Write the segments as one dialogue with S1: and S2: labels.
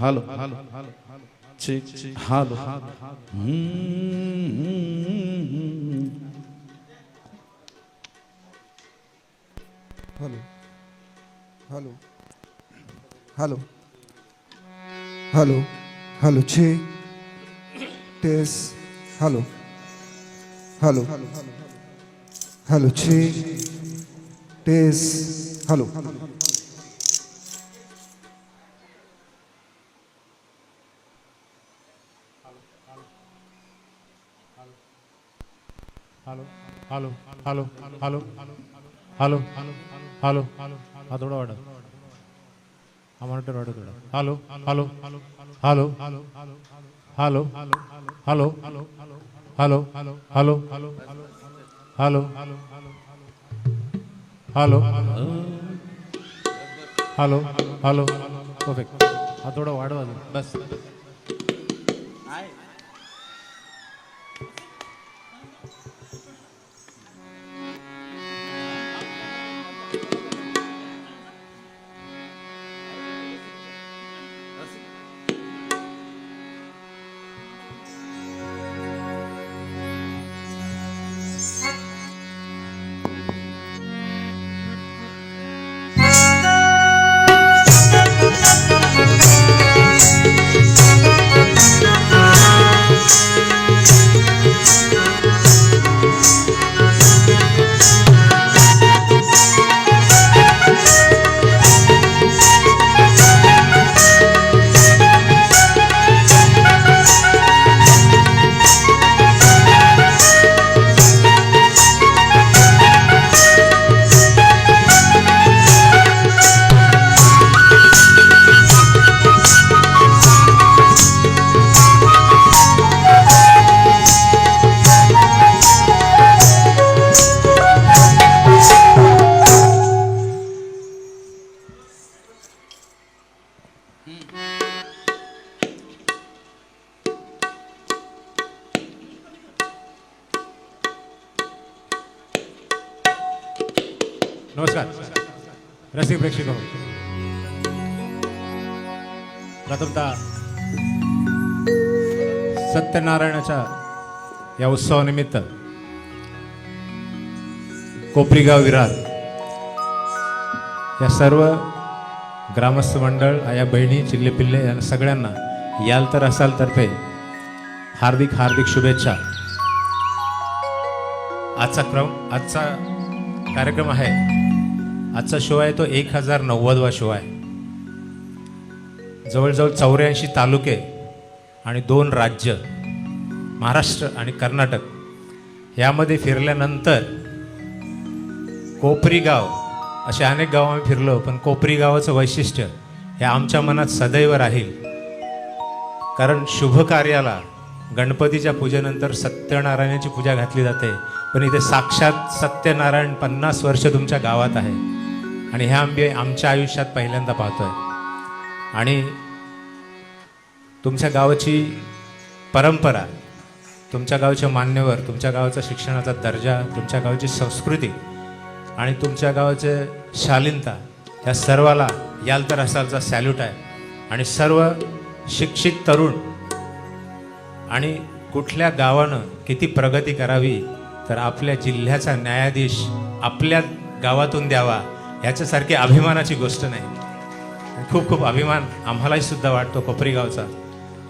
S1: hello check hello
S2: hello hello hello hello hello check test hello hello hello check test hello
S3: hello hello hello hello hello hello हा थोडा वाढा हा monitor वाढा थोडा hello hello hello hello hello hello hello hello hello hello hello hello perfect हा थोडा वाढवा अजून. बस नमस्कार सत्यनारायणाच्या या उत्सवानिमित्त कोपरीगाव विरार या सर्व ग्रामस्थ मंडळ या बहिणी चिल्ले पिल्ले या सगळ्यांना याल तर असाल तर्फे हार्दिक हार्दिक शुभेच्छा. आजचा क्रम आजचा कार्यक्रम आहे. आजचा शो आहे तो एक हजार नव्वदवा शो आहे. जवळजवळ चौऱ्याऐंशी तालुके आणि दोन राज्य महाराष्ट्र आणि कर्नाटक यामध्ये फिरल्यानंतर कोपरी गाव असे अनेक गाव आम्ही फिरलो पण कोपरी गावाचं वैशिष्ट्य हे आमच्या मनात सदैव राहील. कारण शुभ कार्याला गणपतीच्या पूजेनंतर सत्यनारायणाची पूजा घातली जाते पण इथे साक्षात सत्यनारायण पन्नास वर्ष तुमच्या गावात आहे. आणि हे आंबे आमच्या आयुष्यात पहिल्यांदा पाहतोय. आणि तुमच्या गावाची परंपरा तुमच्या गावचे मान्यवर तुमच्या गावाचा शिक्षणाचा दर्जा तुमच्या गावाची संस्कृती आणि तुमच्या गावाचे शालीनता या सर्वाला याल तर असालचा सॅल्यूट आहे. आणि सर्व शिक्षित तरुण आणि कुठल्या गावानं किती प्रगती करावी तर आपल्या जिल्ह्याचा न्यायाधीश आपल्या गावातून द्यावा ह्याच्यासारखी अभिमानाची गोष्ट नाही. खूप खूप अभिमान आम्हालाही सुद्धा वाटतो कोपरीगावचा.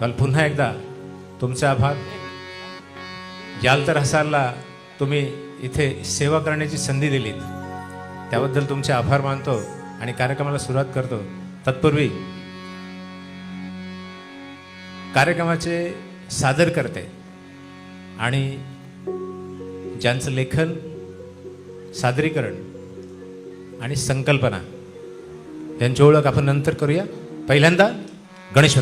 S3: काल पुन्हा एकदा तुमचे आभार. याल तर हसालला तुम्ही इथे सेवा करण्याची संधी दिलीत. त्याबद्दल तुमचे आभार मानतो आणि कार्यक्रमाला सुरुवात करतो. तत्पूर्वी कार्यक्रमाचे सादर करते आणि ज्यांचं लेखन सादरीकरण आणि संकल्पना यांची ओळख आपण नंतर करूया. पहिल्यांदा गणेश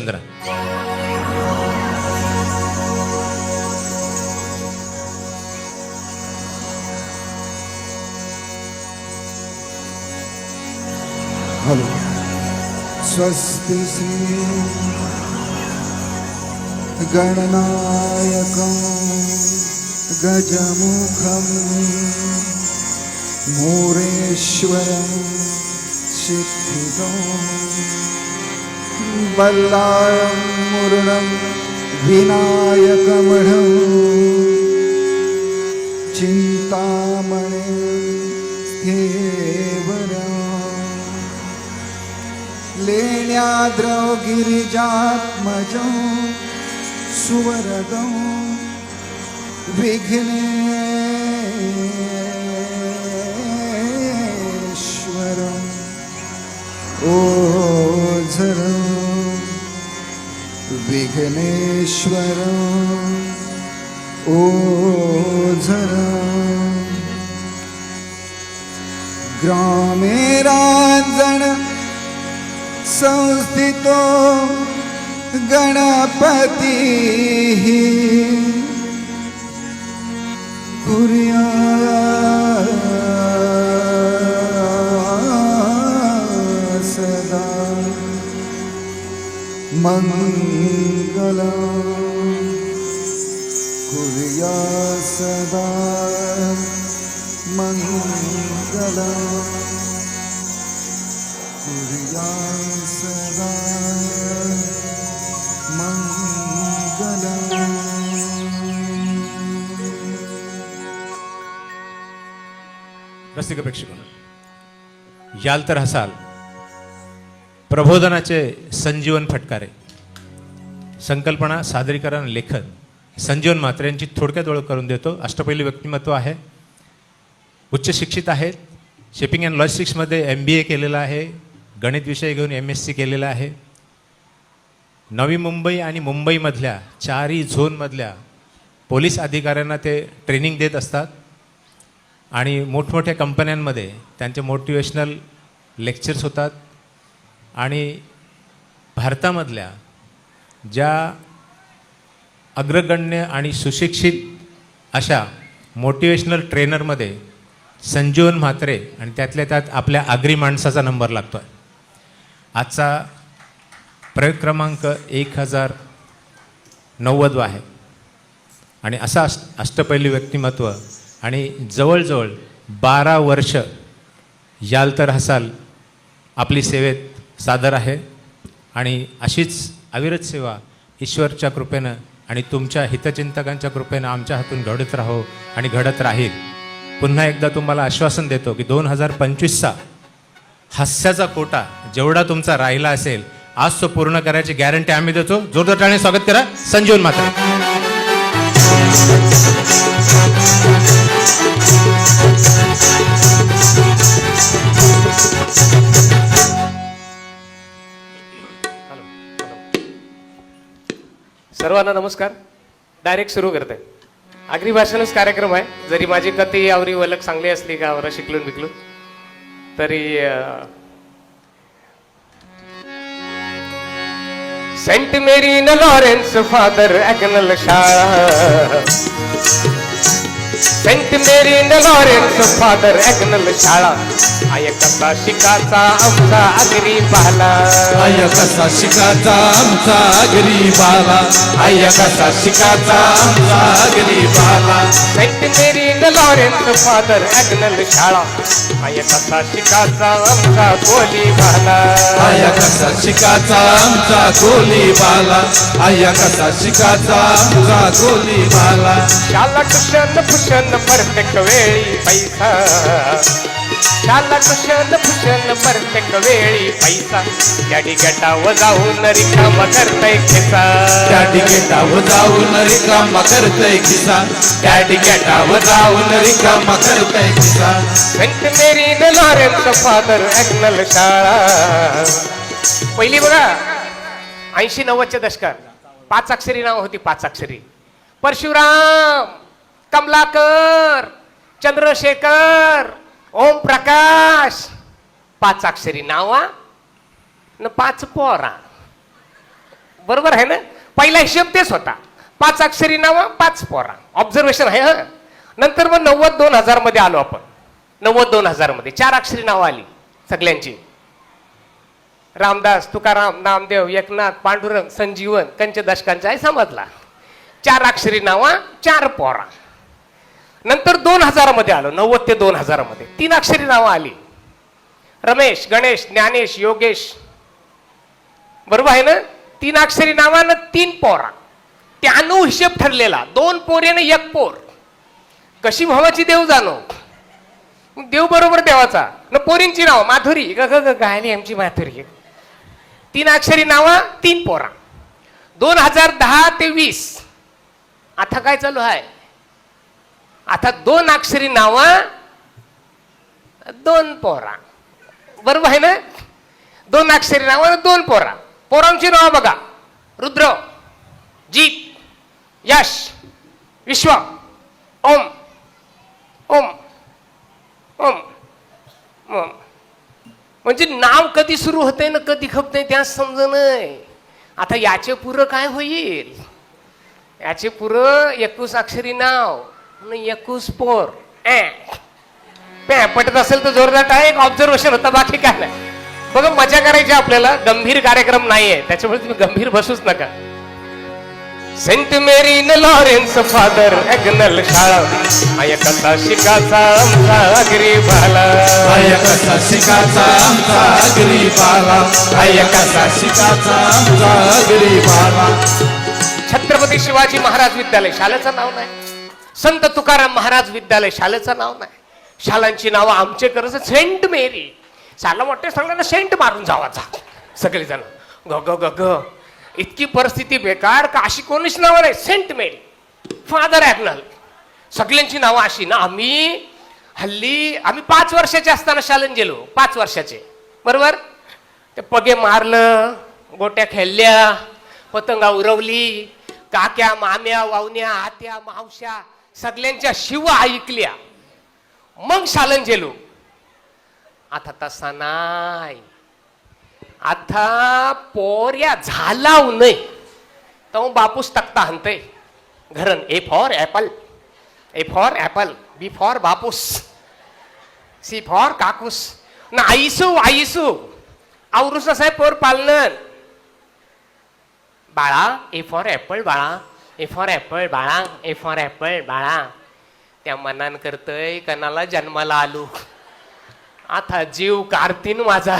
S2: हॅलो। स्वस्ति श्री गणनायकं गजमुखं मोरेश्वरं सिद्धिदं बल्लाळं मुरुडं विनायकमढं चिन्तामणि स्थेवरम् लेण्याद्रौ गिरिजात्मजौ सुवरदौ विघ्नेश्वरम् ओझरं विघ्नेश्वरम् ओझरम् ग्रामे रांजण संस्थितो गणपती कुर्या। सदा मंगला। कुर्या सदा।
S3: रसिक प्रेक्षक याल तर हसाल. प्रबोधनाचे संजीवन फटकारे. संकल्पना सादरीकरण लेखन संजीवन म्हात्रे यांची थोडक्यात ओळख करून देतो. अष्टपैली व्यक्तिमत्व आहे. उच्च शिक्षित आहेत. शिपिंग अँड लॉजिस्टिक्समध्ये एम बी ए केलेलं आहे. गणित विषय घेऊन एम एस सी केलेलं आहे. नवी मुंबई आणि मुंबईमधल्या चारही झोनमधल्या पोलीस अधिकाऱ्यांना ते ट्रेनिंग देत असतात. आणि मोठमोठ्या कंपन्यांमध्ये त्यांचे मोटिवेशनल लेक्चर्स होतात. आणि भारतामधल्या ज्या अग्रगण्य आणि सुशिक्षित अशा मोटिवेशनल ट्रेनरमध्ये संजीवन म्हात्रे आणि त्यातल्या त्यात आपल्या आगरी माणसाचा नंबर लागतो आहे आजचा प्रयोग क्रमांक एक हजार नव्वदवा आहे. आणि असा अष्ट अष्टपैलू व्यक्तिमत्व आणि जवळजवळ बारा वर्ष याल तर हसाल आपली सेवेत सादर आहे. आणि अशीच अविरत सेवा ईश्वरच्या कृपेनं आणि तुमच्या हितचिंतकांच्या कृपेनं आमच्या हातून घडत राहो आणि घडत राहील. पुन्हा एकदा तुम्हाला आश्वासन देतो की दोन हजार पंचवीसचा हास्याचा कोटा जेवढा तुमचा राहिला असेल आज तो पूर्ण करायची गॅरंटी आम्ही देतो. जोरदार स्वागत करा. संजीवन मात्र.
S4: सर्वांना नमस्कार. डायरेक्ट सुरू करते. आगरी भाषणच कार्यक्रम आहे. जरी माझी कथी आवरी वलक चांगली असली गावाला शिकलून बिकलून तरी सेंट मेरी न लॉरेन्स फादर अॅगनल शाळा Saint Mary Lawrence Father Agnel शाळा आय कसा शिकाचा आमचा आगरी पाहला
S5: आय कसा शिकाचा आमचा गरीबाला आय कसा शिकाचा आमचा गरीबाला
S4: Saint Mary Lawrence Father Agnel शाळा आय कसा शिकाचा आमचा कोली भाला
S5: आय कसा शिकाचा आमचा गोलीबाला आय कसा शिकाचा आमचा गोलीबाला
S4: शाला कुशन फुशन प्रत्येक वेळी पैसा. शाला कुशन फुशन प्रत्येक वेळी पैसा. गाडी गटाव जाऊन रिकाम करतय खेचा
S5: त्या तिकिटावर जाऊन रिकामा करतय खिसा. त्या तिकिटावर जाऊन रिकामा करतय खिसा.
S4: सेंट मेरी न लॉरेन्स फादर अॅग्नल शाळा पहिली बघा ऐंशी नव्वदच्या दशकात पाच अक्षरी नाव होती पाच अक्षरी. परशुराम. कमलाकर चंद्रशेखर ओम प्रकाश. पाच अक्षरी नावा न पाच पोरा. बरोबर आहे ना? पहिला हिशेब तेच होता. पाच अक्षरी नावं पाच पोरा. ऑब्झर्वेशन आहे हा? नंतर मग नव्वद दोन हजारमध्ये आलो आपण. नव्वद दोन हजारमध्ये चार अक्षरी नावं आली सगळ्यांची. रामदास तुकाराम नामदेव एकनाथ पांडुरंग संजीवन कंचदशकांचा आहे समजला. चार अक्षरी नावा चार पोरा. नंतर दोन हजारामध्ये आलो नव्वद ते दोन हजारामध्ये. तीन अक्षरी नावं आली. रमेश गणेश ज्ञानेश योगेश. बरोबर आहे ना? तीन अक्षरी नावानं तीन पोरा. त्यानो हिशेब ठरलेला. दोन पोरेने एक पोर. कशी भावाची देव जाणो? देव बरोबर देवाचा. न पोरींची नाव माधुरी. ग ग ग गायली आमची माधुरी. तीन अक्षरी नावा तीन पोरा. दोन हजार दहा ते वीस. आता काय चालू आहे? आता दोन अक्षरी नावं दोन पोरा. बरोबर आहे ना? दोन अक्षरी नावं दोन पोरा. पोरांची नाव बघा. रुद्र जीत यश विश्व ओम ओम ओम ओम. म्हणजे नाव कधी सुरू होते ना कधी खपते त्या समज नाही आता याचे पुरं काय होईल? याचे पुरं एकूस अक्षरी नाव. आणि एकूस पोर ए. पे, पटत असेल तर जोरदार एक ऑब्झर्वेशन होता बाकी काय नाही. बघा मजा करायची आपल्याला. गंभीर कार्यक्रम नाहीये. त्याच्यामुळे तुम्ही गंभीर बसूच नका. सेंट मेरी न लॉरेन्स फादर एग्नल शाळा आय कसा शिकाचा आमचा अगरी भाला
S5: आय कसा शिकाचा आमचा गरीबाला आय कसा शिकाचा आमचा गरीबाला
S4: छत्रपती शिवाजी महाराज विद्यालय. शाळेचं नाव नाही. संत तुकाराम महाराज विद्यालय शाळेचं नाव नाही. शाळांची नावं आमचे करत सेंट मेरी. शाला मोठे सगळ्यांना सेंट मारून जावाचा. सगळेजण. ग ग ग ग. इतकी परिस्थिती बेकार का अशी कोणीच नावं नाही. सेंट मेरी. फादर ॲग्नल सगळ्यांची नावं अशी ना. आम्ही हल्ली आम्ही पाच वर्षाचे असताना शालन गेलो. पाच वर्षाचे. बरोबर? ते पगे मारलं गोट्या खेळल्या पतंगा उरवली काक्या माम्या वावण्या आत्या मावश्या सगळ्यांच्या शिवा ऐकल्या. मग शालन झेलो आता तसा नाही. आता पोर्या झाला नाही तो बापूस तक्ता हाणतय घरन A for apple. A for apple B for बापूस. सी फॉर काकूस. ना आईसू आईसू. आवरूस साहेब पोर पालन बाळा ए फॉर ॲपल बाळा. ए फॉर ॲपल बाळा ए फॉर ॲपल बाळा. त्या मनान करतय कणाला जन्माला आलो. आता जीव कार्तीन माझा.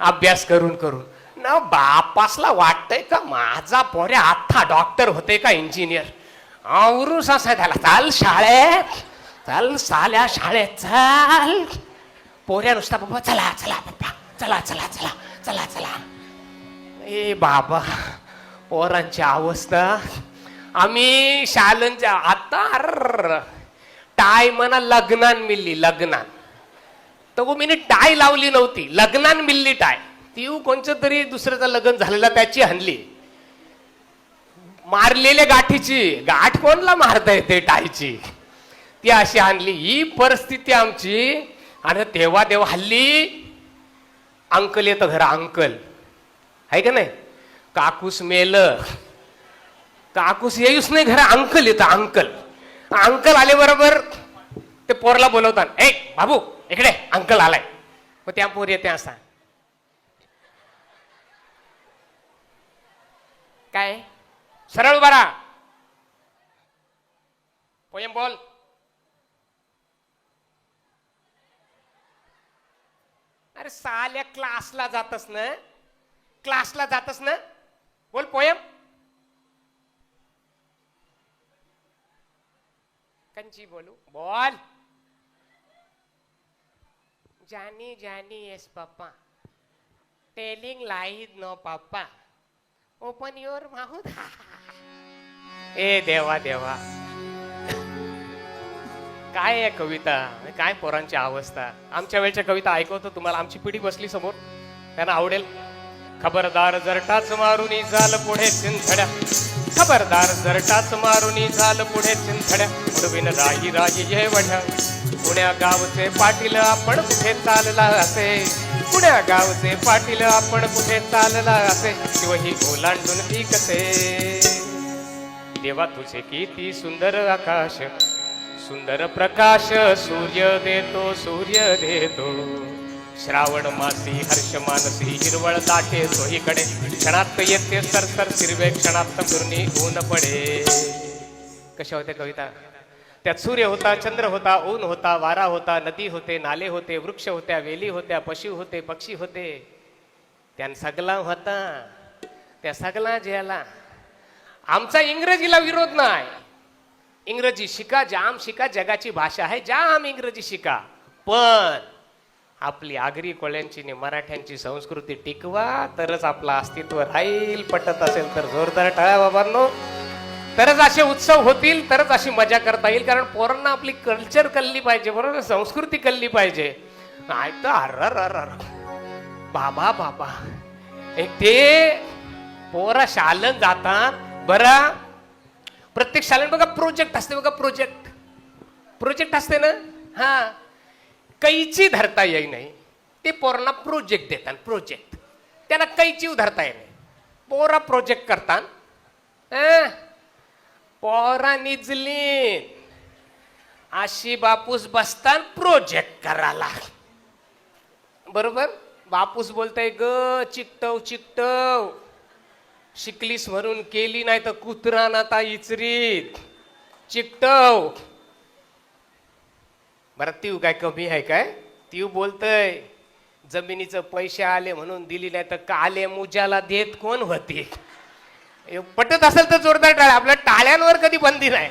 S4: अभ्यास करून करून. ना बापासला वाटतंय का माझा पोऱ्या आत्ता डॉक्टर होते का इंजिनियर? आवरूस असा त्याला चाल शाळेत. चाल साल्या शाळेत चाल. पोऱ्या नुसता बाबा चला चला बाप्पा चला चला चला चला चला. ए बाबा पोरांची अवस्था. आम्ही शालनच्या आता अर्र, टाय म्हणा लग्नान मिल्ली लग्नान. तर मी टाय लावली नव्हती लग्नान मिल्ली टाय. ती कोणचं तरी दुसऱ्याचं लग्न झालेला त्याची हनली मारलेल्या गाठीची गाठ कोणला मारता येते टायची? ती अशी आणली ही परिस्थिती आमची. आणि तेव्हा तेव्हा हल्ली अंकल येतं घरा अंकल. आहे का नाही? काकूस मेल. काकूस येऊस नाही घरा अंकल येतं अंकल. अंकल आले बरोबर ते पोरला बोलवतात ए बाबू इकडे अंकल आलाय. मग त्या पोर येते असा. काय? सरळ उभा राहा. पोयम बोल. अरे साल्या क्लासला जातस ना? क्लासला जातस ना? बोल पोयम. कंची बोलू. बोल. Johny Johny yes papa. Telling lies no papa. Open your mouth ए देवा देवा. काय आहे कविता? काय पोरांची अवस्था? आमच्या वेळच्या कविता ऐकवतो तुम्हाला? आमची पिढी बसली समोर. त्यांना आवडेल. खबरदार जर टाच मारून झाल पुढे चिंथड्या खबरदार जरटाच मारुनी झाल पुढे चिंथड्या. उडविन राही राही ये वढ्या. पुण्या गावचे पाटील आपण कुठे चालला असे? पुण्या गावचे पाटील आपण कुठे चालला असे? शिवही ओलांडून ती कसे देवा तुझे किती सुंदर आकाश. सुंदर प्रकाश सूर्य देतो सूर्य देतो. श्रावण मासी हर्ष मानसी हिरवळ दाटे सोहीकडे. क्षणात येते सरसर हिरवे क्षणात फिरणी ऊन पडे. कशा होत्या कविता? त्यात सूर्य होता चंद्र होता ऊन होता वारा होता नदी होते नाले होते वृक्ष होत्या वेली होत्या पशु होते पक्षी होते. त्यान सगला होता त्या सगला ज्याला. आमचा इंग्रजीला विरोध नाही. इंग्रजी शिका जाम शिका जगाची भाषा आहे जाम इंग्रजी शिका. पण आपली आगरी कोळ्यांची आणि मराठ्यांची संस्कृती टिकवा तरच आपलं अस्तित्व राहील. पटत असेल तर जोरदार टाळ्या बाबांनो. तरच असे उत्सव होतील तरच अशी मजा करता येईल. कारण पोरांना आपली कल्चर कल्ली पाहिजे बरोबर संस्कृती कल्ली पाहिजे. तर अर अर बाबा बाबा. एक ते पोरा शालन जातात. बरा. प्रत्येक शाळेत बघा प्रोजेक्ट असते बघा प्रोजेक्ट प्रोजेक्ट असते ना? हा. कैची धरता येई नाही. ते पोरांना प्रोजेक्ट देतात प्रोजेक्ट त्यांना कैची धरता येई नाही. पोरा प्रोजेक्ट करतात. पोरा निजली अशी बापूस बसतान प्रोजेक्ट करायला. बरोबर? बापूस बोलताय ग चिकटव चिकटव. शिकलीस म्हणून केली नाही तर कुत्रा नाता इचरीत. चिकटव. बरं तीव काय कमी आहे काय? तीव बोलतय जमिनीचं पैसे आले म्हणून दिली नाही तर काले मुजाला देत कोण होती? पटत असेल तर जोरदार टाळ्या आपल्या टाळ्यांवर कधी बंदी नाही.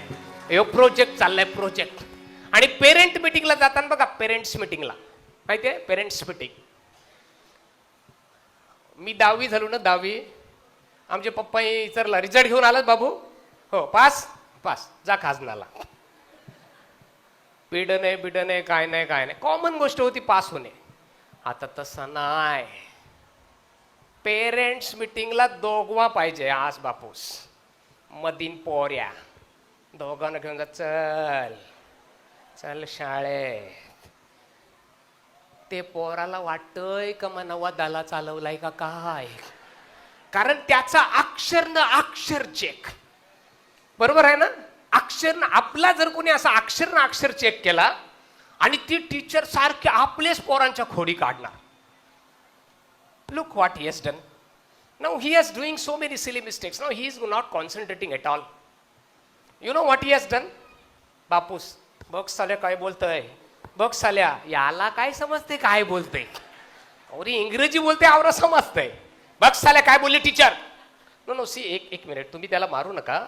S4: हे प्रोजेक्ट चाललाय प्रोजेक्ट आणि पेरेंट मिटिंगला जाताना बघा पेरेंट्स मिटिंगला माहितीये? पेरेंट्स मिटिंग मी दहावी झालो ना दहावी. आमचे पप्पा विचारला रिझल्ट घेऊन आलात बाबू. हो पास पास जा खाजनाला. पिढं नाही बिड नाही काय नाही काय नाही. कॉमन गोष्ट होती पास होणे. आता तसं नाही. पेरेंट्स मिटिंगला दोघवा पाहिजे आज बापूस. मदीन पोऱ्या. दोघांना घेऊन जा चल. चल शाळेत. ते पोराला वाटतंय का मनावा दाला चालवलाय का काय? कारण त्याचा अक्षर न अक्षर चेक बरोबर आहे ना? अक्षर आपला जर कोणी असा अक्षर ना अक्षर चेक केला आणि ती टीचर सारखे आपलेच पोरांच्या खोडी काढणार. Look what has done now he has doing so many silly mistakes mistakes. He is not concentrating at all you know know he has done बापूस बघ साल्या काय बोलतंय. बघ साल्या याला काय समजते काय बोलते. अरे इंग्रजी बोलते आवरा समजतंय बघ साल्या काय बोलले टीचर नो नो सी एक एक मिनिट तुम्ही त्याला मारू नका.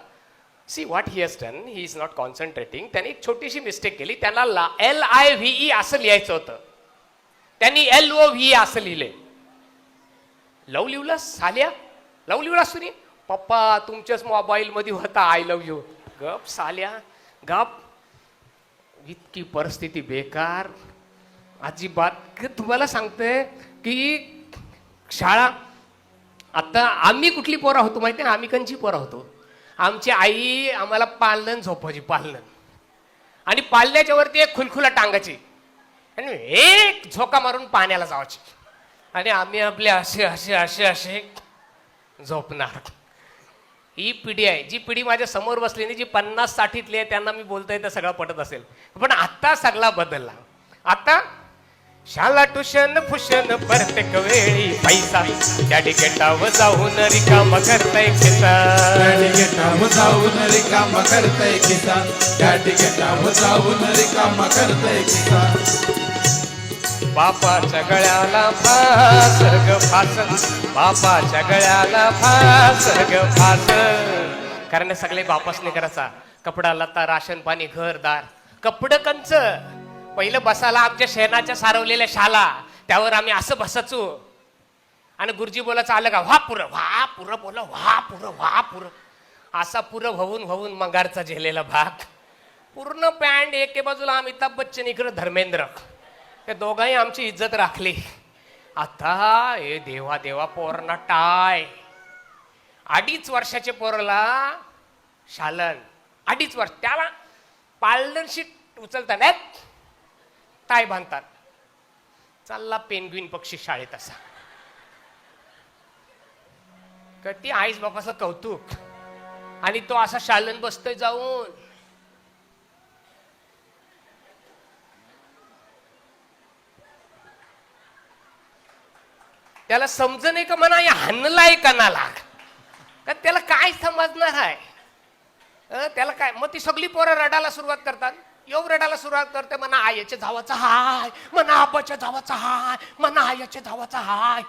S4: See what he has done he is not concentrating त्याने एक छोटीशी मिस्टेक केली. त्यांना ला एल आय व्ही ई असं लिहायचं होतं. त्यांनी एल ओ व्ही असं लिहिले. लव लिवलास साल्या? लव लिवलास सुनी? पप्पा तुमच्याच मोबाईलमध्ये होता. आय लव यू गप साल्या. गप. इतकी परिस्थिती बेकार. अजिबात. तुम्हाला सांगतोय की शाळा आता आम्ही कुठली पोरा होतो माहिती आहे आम्ही कंची पोरा होतो आमची आई आम्हाला पालन झोपायची पालन आणि पालण्याच्या वरती एक खुलखुला टांगायची. आणि एक झोका मारून पाण्याला जावायची. आणि आम्ही आपले असे असे असे असे झोपणार. ही पिढी आहे. जी पिढी माझ्यासमोर बसली नाही जी पन्नास साठीतली आहे त्यांना मी बोलतोय तर सगळं पटत असेल. पण आत्ता सगळा बदलला. आता शाला टुशन फुशन प्रत्येक वेळी पैसा. त्या तिकेटावर जाऊन रिकाम करताय
S5: तिकिटावर जाऊन रिकाम करतय खिसा. त्या तिकिटावर जाऊन रिकाम करतय खिसा.
S4: बापाच्या गळ्याला फास ग फास बापाच्या गळ्याला फास ग फास कारण सगळे बापासने करायचा कपडा लता राशन पाणी घरदार. कपड कंच. पहिलं बसायला आमच्या शेणाच्या सारवलेल्या शाला त्यावर आम्ही असं बसायचो. आणि गुरुजी बोलायचं आलं का व्हा पुरं व्हा पुरं बोला व्हा पुरं व्हा पुरं. असा पुरं होऊन होऊन मंगारचा झेलेला भाग. पूर्ण पॅन्ट एके बाजूला अमिताभ बच्चन इकडं धर्मेंद्र. ते दोघांनी आमची इज्जत राखली. आता हे देवा देवा पोरांना टाय. अडीच वर्षाच्या पोरला शालन. अडीच वर्ष त्याला पार्लरशीट नाहीत टाय बांधतात. चालला पेनग्विन पक्षी शाळेत असा. कधी आईस बापाचं कौतुक. आणि तो असा शालन बसतोय जाऊन. त्याला समज नाही का म्हणा या हाणलाय कणाला? का त्याला काय समजणार आहे? त्याला काय मग ती सगळी पोरं रडायला सुरुवात करतात? योग रडायला सुरुवात करते म्हणा आईच्या धावाचा हाय म्हणा आबाच्या धावाचा हाय म्हणा आईच्या धावाचा हाय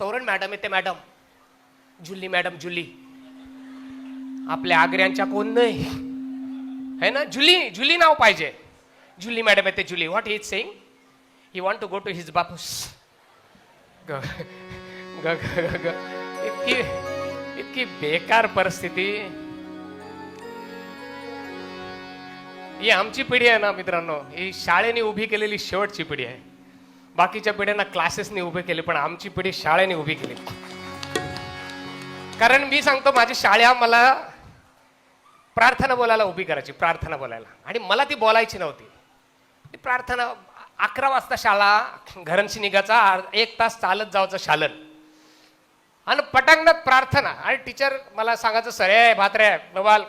S4: तोरण मॅडम येते मॅडम जुली मॅडम जुली आपल्या आग्र्यांच्या कोण नाही है ना जुली जुली नाव पाहिजे जुली मॅडम येते Julie what is saying he want to go to his बापूस ग ग ग ग ग. इतकी इतकी बेकार परिस्थिती ही आमची पिढी आहे ना मित्रांनो. ही शाळेने उभी केलेली शेवटची पिढी आहे. बाकीच्या पिढ्यांना क्लासेसने उभे केले पण आमची पिढी शाळेने उभी केली. कारण मी सांगतो माझी शाळा मला प्रार्थना बोलायला उभी करायची प्रार्थना बोलायला. आणि मला ती बोलायची नव्हती. प्रार्थना अकरा वाजता शाळा घरांशी निघायचा एक तास चालत जायचं शालन आणि पटांगणात प्रार्थना. आणि टीचर मला सांगायचं सर भात्रे बबाल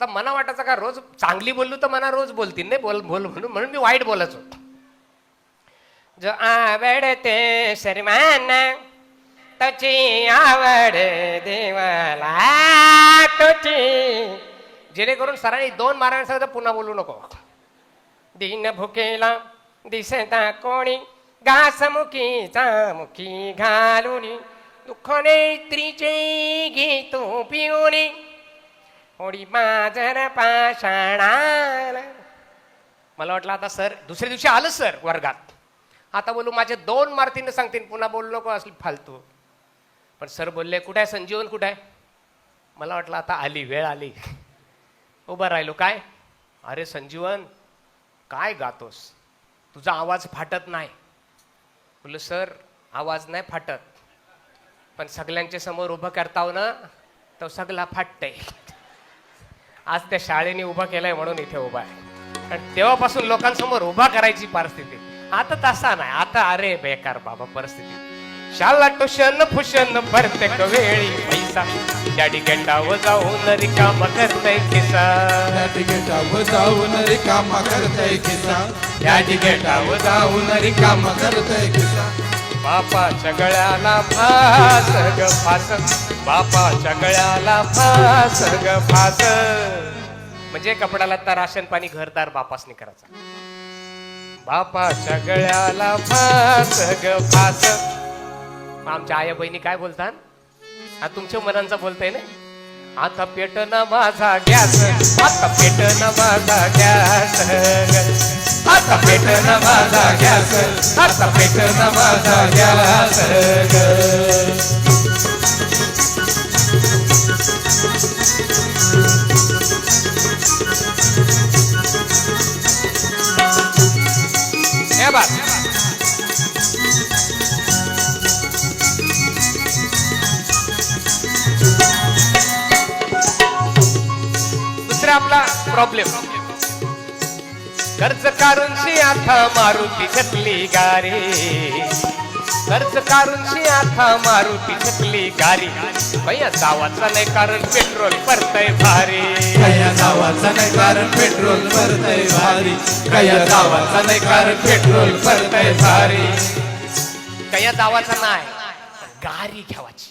S4: तर मना वाटायचं का रोज चांगली बोललो तर मना रोज बोलतील नाही बोल बोल म्हणून म्हणून मी वाईट बोलायचो जो आवडते शर्मान तची आवड देवाला तुझी. जेणेकरून सरांनी दोन मारायला पुन्हा बोलू नको. दिन भुकेला दिसता कोणी घास चामुखी मुखी घालून दुःख नेत्रीचे घेतो पिऊनी होडी बाजार पाषाणाला. मला वाटलं आता सर दुसऱ्या दिवशी आलं सर वर्गात. आता बोलू माझे दोन मारतीनं सांगतील पुन्हा बोललो नको असली फालतू. पण सर बोलले कुठे आहे संजीवन? कुठे आहे? मला वाटलं आता आली वेळ आली. उभं राहिलो काय? अरे संजीवन काय गातोस? तुझा आवाज फाटत नाही. बोललो सर आवाज नाही फाटत. पण सगळ्यांच्या समोर उभं करताव ना तो सगळा फाटतंय. आज त्या शाळेने उभा केलाय म्हणून इथे उभा आहे. कारण तेव्हापासून लोकांसमोर उभा करायची परिस्थिती. आता तसा नाही. आता अरे बेकार बाबा परिस्थिती. शाला टुशन फुशन प्रत्येक वेळी पैसा. डॅडी गेंडाव जाऊन रिकाम करतय खिसा.
S5: त्या तिकिटावर जाऊन रिकामा करतय खिसा. त्या तिकिटावर जाऊन रिकामा करतय खिसा.
S4: बापाच्या गळ्याला फास ग फास. बापाच्या गळ्याला फास ग फास. म्हणजे कपड्याला तर राशन पाणी घरदार बापासनी करायचा. बापाच्या गळ्याला फास ग फास आमच्या आया बहिणी काय बोलतात? हा तुमच्या मनांचा बोलताय ना? आता ना माझा गॅस आता पेटन माझा गॅस. आता पेटन माझा गॅस आता पेटन माझा गॅस. प्रॉब्लेम कर्ज काढूनशी आता मारुती छकली गारी. कर्ज काढूनशी आता मारुती छकली गारी. भैया जावाचा नाही कारण पेट्रोल परतय भारी.
S5: कया गावाचा नाही कारण पेट्रोल भरतय भारी. कया गावाचा नाही कारण पेट्रोल भरतय भारी.
S4: कया जावाचा नाही. गारी घ्यावाची.